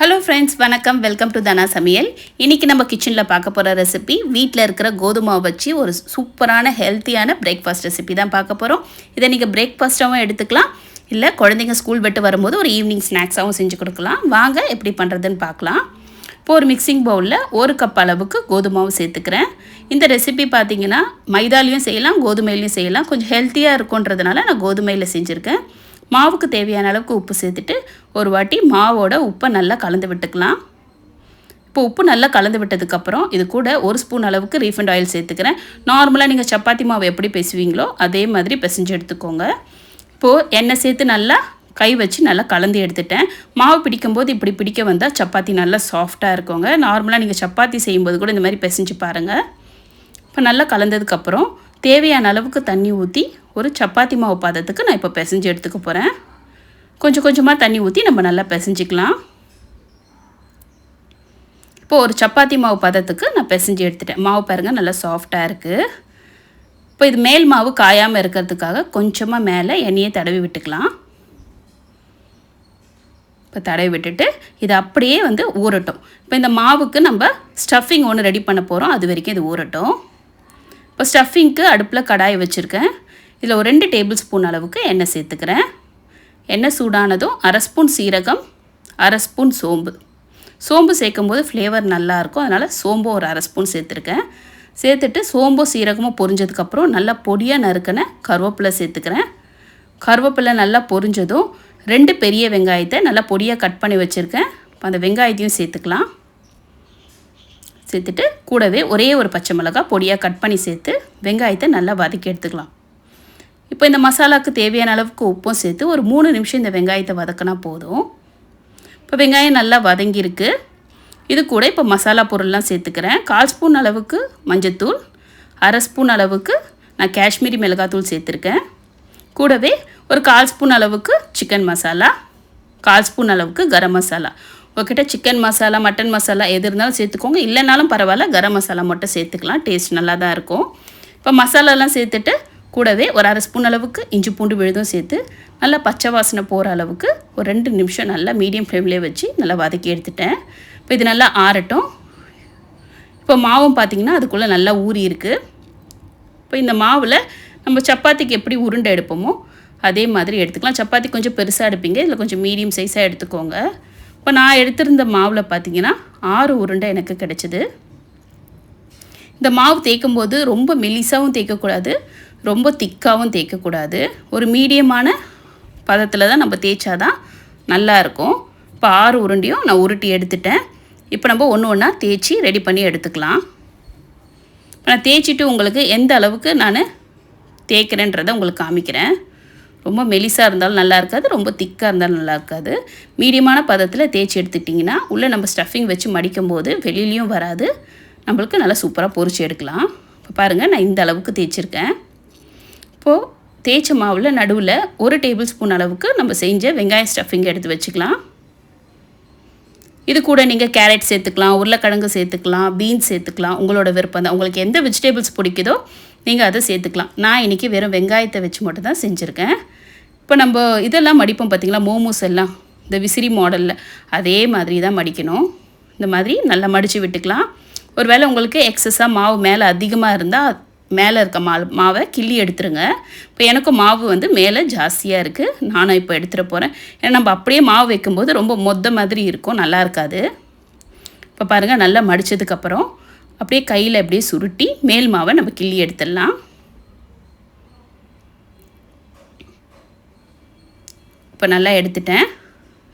Hello friends வணக்கம். Welcome to Dhana சமையல் இன்றைக்கி நம்ம கிச்சனில் பார்க்க போகிற ரெசிபி வீட்டில் இருக்கிற கோதுமாவை வச்சு ஒரு சூப்பரான ஹெல்த்தியான பிரேக்ஃபாஸ்ட் ரெசிபி தான் பார்க்க போகிறோம் இதை நீங்கள் பிரேக்ஃபாஸ்ட்டாகவும் எடுத்துக்கலாம். இல்லை குழந்தைங்க ஸ்கூல் விட்டு வரும்போது ஒரு ஈவினிங் ஸ்நாக்ஸாகவும் செஞ்சு கொடுக்கலாம். வாங்க எப்படி பண்ணுறதுன்னு பார்க்கலாம். இப்போ ஒரு மிக்சிங் பவுலில் ஒரு கப் அளவுக்கு கோதுமாவும் சேர்த்துக்கிறேன். இந்த ரெசிபி பார்த்தீங்கன்னா மைதாலையும் செய்யலாம் கோதுமையிலையும் செய்யலாம். கொஞ்சம் ஹெல்த்தியாக இருக்குன்றதுனால நான் கோதுமையில் செஞ்சுருக்கேன். மாவுக்கு தேவையான அளவுக்கு உப்பு சேர்த்துட்டு ஒரு வாட்டி மாவோட உப்பை நல்லா கலந்து விட்டுக்கலாம். இப்போ உப்பு நல்லா கலந்து விட்டதுக்கப்புறம் இது கூட ஒரு ஸ்பூன் அளவுக்கு ரீஃபண்ட் ஆயில் சேர்த்துக்கிறேன். நார்மலாக நீங்கள் சப்பாத்தி மாவு எப்படி பேசுவீங்களோ அதே மாதிரி பிசைஞ்சு எடுத்துக்கோங்க. இப்போது எண்ணெய் சேர்த்து நல்லா கை வச்சு நல்லா கலந்து எடுத்துட்டேன். மாவு பிடிக்கும்போது இப்படி பிடிக்க வந்தால் சப்பாத்தி நல்லா சாஃப்டாக இருக்குங்க. நார்மலாக நீங்கள் சப்பாத்தி செய்யும்போது கூட இந்த மாதிரி பிசைஞ்சு பாருங்கள் இப்போ நல்லா கலந்ததுக்கப்புறம் தேவையான அளவுக்கு தண்ணி ஊற்றி ஒரு சப்பாத்தி மாவு பதத்துக்கு நான் இப்போ பிசைஞ்சு எடுத்துக்க போகிறேன் கொஞ்சம் கொஞ்சமாக தண்ணி ஊற்றி நம்ம நல்லா பிசைஞ்சிக்கலாம். இப்போது ஒரு சப்பாத்தி மாவு பதத்துக்கு நான் பிசைஞ்சு எடுத்துட்டேன். மாவு பாருங்கள் நல்லா சாஃப்டாக இருக்குது இப்போ இது மேல் மாவு காயாமல் இருக்கிறதுக்காக கொஞ்சமாக மேலே எண்ணெயை தடவி விட்டுக்கலாம். இப்போ தடவி விட்டுட்டு இது அப்படியே வந்து ஊறட்டும். இப்போ இந்த மாவுக்கு நம்ம ஸ்டஃபிங் ஒன்று ரெடி பண்ண போகிறோம் அது வரைக்கும் இது ஊறட்டும். இப்போ ஸ்டஃபிங்க்கு அடுப்பில் கடாய் வச்சுருக்கேன். இதில் ஒரு ரெண்டு டேபிள் ஸ்பூன் அளவுக்கு எண்ணெய் சேர்த்துக்கிறேன். எண்ணெய் சூடானதும் அரை ஸ்பூன் சீரகம் அரை ஸ்பூன் சோம்பு. சோம்பு சேர்க்கும் போது ஃப்ளேவர் நல்லாயிருக்கும் அதனால் சோம்பும் ஒரு அரை ஸ்பூன் சேர்த்துருக்கேன். சேர்த்துட்டு சோம்பும் சீரகமும் பொரிஞ்சதுக்கப்புறம் நல்லா பொடியாக நறுக்கின கருவேப்பிலை சேர்த்துக்கிறேன். கருவேப்பிலை நல்லா பொரிஞ்சதும் ரெண்டு பெரிய வெங்காயத்தை நல்லா பொடியாக கட் பண்ணி வச்சுருக்கேன். இப்போ அந்த வெங்காயத்தையும் சேர்த்துக்கலாம். சேர்த்துட்டு கூடவே ஒரே ஒரு பச்சை மிளகா பொடியாக கட் பண்ணி சேர்த்து வெங்காயத்தை நல்லா வதக்கி எடுத்துக்கலாம். இப்போ இந்த மசாலாவுக்கு தேவையான அளவுக்கு உப்பும் சேர்த்து ஒரு மூணு நிமிஷம் இந்த வெங்காயத்தை வதக்கினா போதும். இப்போ வெங்காயம் நல்லா வதங்கியிருக்கு. இது கூட இப்போ மசாலா பொருள்லாம் சேர்த்துக்கிறேன். கால் ஸ்பூன் அளவுக்கு மஞ்சத்தூள் அரை ஸ்பூன் அளவுக்கு நான் காஷ்மீரி மிளகாத்தூள் சேர்த்துருக்கேன். கூடவே ஒரு கால் ஸ்பூன் அளவுக்கு சிக்கன் மசாலா கால் ஸ்பூன் அளவுக்கு கரம் மசாலா. உங்ககிட்ட சிக்கன் மசாலா மட்டன் மசாலா எது இருந்தாலும் சேர்த்துக்கோங்க. இல்லைனாலும் பரவாயில்ல கரம் மசாலா மட்டும் சேர்த்துக்கலாம். டேஸ்ட் நல்லா தான் இருக்கும். இப்போ மசாலாலாம் சேர்த்துட்டு கூடவே ஒரு அரை ஸ்பூன் அளவுக்கு இஞ்சி பூண்டு விழுதும் சேர்த்து நல்லா பச்சை வாசனை போகிற அளவுக்கு ஒரு ரெண்டு நிமிஷம் நல்லா மீடியம் ஃப்ளேம்லேயே வச்சு நல்லா வதக்கி எடுத்துட்டேன். இப்போ இது நல்லா ஆறட்டும். இப்போ மாவும் பார்த்திங்கன்னா அதுக்குள்ளே நல்லா ஊறி இருக்குது இப்போ இந்த மாவில் நம்ம சப்பாத்திக்கு எப்படி உருண்டை எடுப்போமோ அதே மாதிரி எடுத்துக்கலாம். சப்பாத்தி கொஞ்சம் பெருசாக எடுப்பீங்க. இதில் கொஞ்சம் மீடியம் சைஸாக எடுத்துக்கோங்க. இப்போ நான் எடுத்திருந்த மாவில் பார்த்திங்கன்னா ஆறு உருண்டை எனக்கு கிடச்சிது. இந்த மாவு தேய்க்கும் போது ரொம்ப மெலிசாகவும் தேய்க்கக்கூடாது. ரொம்ப திக்காகவும் தேய்க்கக்கூடாது. ஒரு மீடியமான பதத்தில் தான் நம்ம தேய்ச்சாதான் நல்லாயிருக்கும். இப்போ ஆறு உருண்டையும் நான் உருட்டி எடுத்துட்டேன். இப்போ நம்ம ஒன்று ஒன்றா தேய்ச்சி ரெடி பண்ணி எடுத்துக்கலாம். இப்போ நான் தேய்ச்சிட்டு உங்களுக்கு எந்த அளவுக்கு நான் தேய்க்கிறேன்றதை உங்களுக்கு காமிக்கிறேன். ரொம்ப மெலிசாக இருந்தாலும் நல்லா இருக்காது ரொம்ப திக்காக இருந்தாலும் நல்லா இருக்காது. மீடியமான பதத்தில் தேய்ச்சி எடுத்துட்டிங்கன்னா உள்ளே நம்ம ஸ்டஃபிங் வச்சு மடிக்கும் போது வெளியிலையும் வராது. நம்மளுக்கு நல்லா சூப்பராக பொரிச்சு எடுக்கலாம். இப்போ பாருங்கள் நான் இந்த அளவுக்கு தேய்ச்சிருக்கேன். இப்போது தேய்ச்ச மாவில் நடுவில் ஒரு டேபிள் ஸ்பூன் அளவுக்கு நம்ம செஞ்ச வெங்காய ஸ்டஃபிங் எடுத்து வச்சுக்கலாம். இது கூட நீங்கள் கேரட் சேர்த்துக்கலாம் உருளைக்கிழங்கு சேர்த்துக்கலாம் பீன்ஸ் சேர்த்துக்கலாம். உங்களோட விருப்பம் தான். உங்களுக்கு எந்த வெஜிடபிள்ஸ் பிடிக்குதோ நீங்கள் அதை சேர்த்துக்கலாம். நான் இன்றைக்கி வெறும் வெங்காயத்தை வச்சு மட்டும் தான் செஞ்சுருக்கேன். இப்போ நம்ம இதெல்லாம் மடிப்போம் பார்த்திங்களா மோமோஸ் எல்லாம் இந்த விசிறி மாடலில். அதே மாதிரி தான் மடிக்கணும். இந்த மாதிரி நல்லா மடித்து விட்டுக்கலாம். ஒருவேளை உங்களுக்கு எக்ஸஸாக மாவு மேலே அதிகமாக இருந்தால் மேலே இருக்க மா மாவை கிள்ளி எடுத்துருங்க. இப்போ எனக்கும் மாவு வந்து மேலே ஜாஸ்தியாக இருக்குது நானும் இப்போ எடுத்துகிட்டு போகிறேன் ஏன்னா நம்ம அப்படியே மாவு வைக்கும்போது ரொம்ப மொத்த மாதிரி இருக்கும். நல்லா இருக்காது. இப்போ பாருங்கள் நல்லா மடித்ததுக்கப்புறம் அப்படியே கையில் அப்படியே சுருட்டி மேல் மாவை நம்ம கிள்ளி எடுத்துடலாம். இப்போ நல்லா எடுத்துட்டேன்.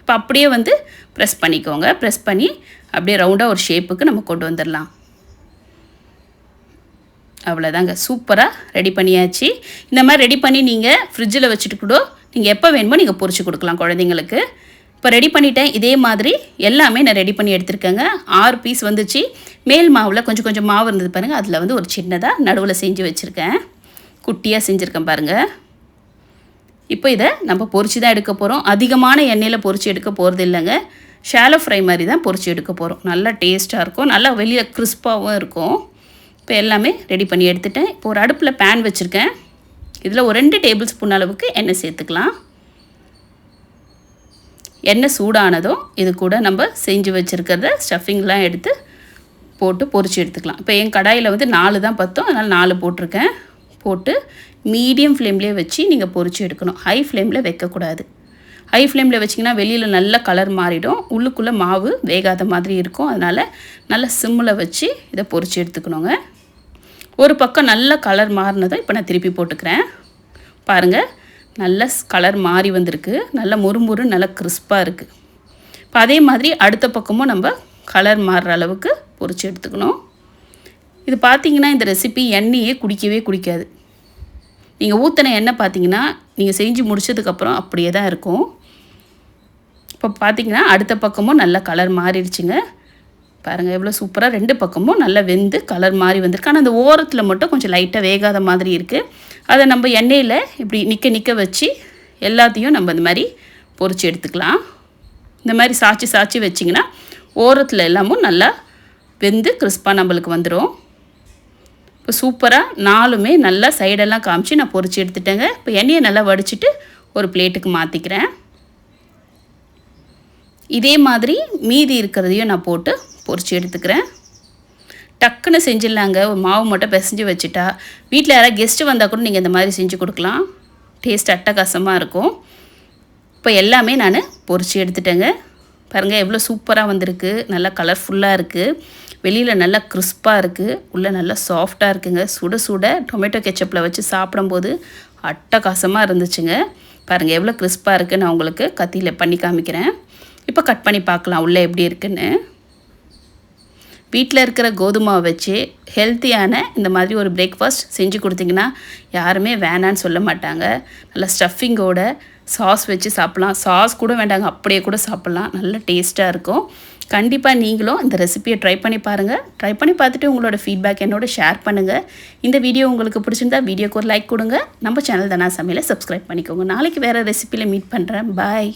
இப்போ அப்படியே வந்து ப்ரெஸ் பண்ணிக்கோங்க. ப்ரெஸ் பண்ணி அப்படியே ரவுண்டாக ஒரு ஷேப்புக்கு நம்ம கொண்டு வந்துடலாம். அவ்வளோதாங்க சூப்பராக ரெடி பண்ணியாச்சு. இந்த மாதிரி ரெடி பண்ணி நீங்கள் ஃப்ரிட்ஜில் வச்சுட்டு கூட நீங்கள் எப்போ வேணுமோ நீங்கள் பொறிச்சு கொடுக்கலாம் குழந்தைங்களுக்கு. இப்போ ரெடி பண்ணிட்டேன். இதே மாதிரி எல்லாமே நான் ரெடி பண்ணி எடுத்திருக்கேங்க. ஆறு பீஸ் வந்துச்சு. மேல் மாவில் கொஞ்சம் கொஞ்சம் மாவு இருந்தது பாருங்கள் அதில் வந்து ஒரு சின்னதாக நடுவில் செஞ்சு வச்சுருக்கேன். குட்டியாக செஞ்சுருக்கேன் பாருங்கள் இப்போ இதை நம்ம பொரிச்சு தான் எடுக்க போகிறோம் அதிகமான எண்ணெயில் பொறிச்சு எடுக்க போகிறது இல்லைங்க. ஷாலோ ஃப்ரை மாதிரி தான் பொறிச்சு எடுக்க போகிறோம் நல்லா டேஸ்ட்டாக இருக்கும். நல்லா வெளியில் கிறிஸ்பாகவும் இருக்கும். இப்போ எல்லாமே ரெடி பண்ணி எடுத்துட்டேன். இப்போ ஒரு அடுப்பில் பேன் வச்சுருக்கேன். இதில் ஒரு ரெண்டு டேபிள் ஸ்பூன் அளவுக்கு எண்ணெய் சேர்த்துக்கலாம். எண்ணெய் சூடானதும் இது கூட நம்ம செஞ்சு வச்சுருக்கிறத ஸ்டஃபிங்லாம் எடுத்து போட்டு பொரிச்சு எடுத்துக்கலாம். இப்போ என் கடாயில் வந்து நாலு தான் பத்தும். அதனால் நாலு போட்டிருக்கேன். போட்டு மீடியம் ஃப்ளேம்லேயே வச்சு நீங்கள் பொறிச்சு எடுக்கணும். ஹை ஃப்ளேமில் வைக்கக்கூடாது. ஹை ஃப்ளேமில் வச்சிங்கன்னா வெளியில் நல்ல கலர் மாறிடும். உள்ளுக்குள்ளே மாவு வேகாத மாதிரி இருக்கும். அதனால் நல்ல சிம்மில் வச்சு இதை பொறிச்சு எடுத்துக்கணுங்க. ஒரு பக்கம் நல்ல கலர் மாறினதும் இப்போ நான் திருப்பி போட்டுக்கிறேன். பாருங்கள் நல்ல கலர் மாறி வந்திருக்கு. நல்ல முறுமுறு நல்ல கிறிஸ்பாக இருக்குது இப்போ அதே மாதிரி அடுத்த பக்கமும் நம்ம கலர் மாறுற அளவுக்கு பொரிச்சு எடுத்துக்கணும். இது பார்த்தீங்கன்னா இந்த ரெசிபி எண்ணெயே குடிக்கவே குடிக்காது. நீங்கள் ஊற்றின எண்ணெய் பார்த்தீங்கன்னா நீங்கள் செஞ்சு முடிச்சதுக்கப்புறம் அப்படியே தான் இருக்கும். இப்போ பார்த்தீங்கன்னா அடுத்த பக்கமும் நல்ல கலர் மாறிடுச்சுங்க. பாருங்கள் எவ்வளோ சூப்பராக ரெண்டு பக்கமும் நல்லா வெந்து கலர் மாறி வந்திருக்கு. ஆனால் அந்த ஓரத்தில் மட்டும் கொஞ்சம் லைட்டாக வேகாத மாதிரி இருக்குது அதை நம்ம எண்ணெயில் இப்படி நிற்க நிற்க வச்சு எல்லாத்தையும் நம்ம இந்த மாதிரி பொறிச்சு எடுத்துக்கலாம். இந்த மாதிரி சாய்ச்சி சாய்ச்சி வச்சிங்கன்னா ஓரத்தில் எல்லாமும் நல்லா வெந்து கிறிஸ்பாக நம்மளுக்கு வந்துடும் இப்போ சூப்பராக நாலுமே நல்லா சைடெல்லாம் காமிச்சு நான் பொரிச்சு எடுத்துட்டேங்க. இப்போ எண்ணெயை நல்லா வடிச்சிட்டு ஒரு பிளேட்டுக்கு மாற்றிக்கிறேன் இதே மாதிரி மீதி இருக்கிறதையும் நான் போட்டு பொரிச்சு எடுத்துக்கிறேன். டக்குன்னு செஞ்சிடலாங்க. மாவு மட்டும் பிசைஞ்சு வச்சுட்டா. வீட்டில் யாராவது கெஸ்ட்டு வந்தால் கூட நீங்கள் இந்த மாதிரி செஞ்சு கொடுக்கலாம். டேஸ்ட் அட்டகாசமாக இருக்கும். இப்போ எல்லாமே நான் பொரிச்சு எடுத்துட்டேங்க. பாருங்கள் எவ்வளோ சூப்பராக வந்திருக்கு. நல்லா கலர்ஃபுல்லாக இருக்குது வெளியில் நல்லா கிறிஸ்பாக இருக்குது உள்ளே நல்லா சாஃப்டாக இருக்குங்க. சுட சுட டொமேட்டோ கெச்சப்பில் வச்சு சாப்பிடும்போது அட்டகாசமாக இருந்துச்சுங்க. பாருங்கள் எவ்வளோ கிறிஸ்பாக இருக்குது நான் உங்களுக்கு கத்தியில் பண்ணி காமிக்கிறேன். இப்போ கட் பண்ணி பார்க்கலாம் உள்ளே எப்படி இருக்குன்னு. வீட்டில் இருக்கிற கோதுமாவை வச்சு ஹெல்த்தியான இந்த மாதிரி ஒரு பிரேக்ஃபாஸ்ட் செஞ்சு கொடுத்தீங்கன்னா யாருமே வேணான்னு சொல்ல மாட்டாங்க. நல்லா ஸ்டஃபிங்கோட சாஸ் வச்சு சாப்பிட்லாம். சாஸ் கூட வேண்டாங்க அப்படியே கூட சாப்பிட்லாம். நல்ல டேஸ்ட்டாக இருக்கும். கண்டிப்பாக நீங்களும் இந்த ரெசிபியை ட்ரை பண்ணி பாருங்கள் ட்ரை பண்ணி பார்த்துட்டு உங்களோட ஃபீட்பேக் என்னோட ஷேர் பண்ணுங்கள் இந்த வீடியோ உங்களுக்கு பிடிச்சிருந்தா வீடியோக்கு ஒரு லைக் கொடுங்க. நம்ம சேனல் தானா சமையலை சப்ஸ்கிரைப் பண்ணிக்கோங்க. நாளைக்கு வேறு ரெசிப்பியில் மீட் பண்ணுறேன் பாய்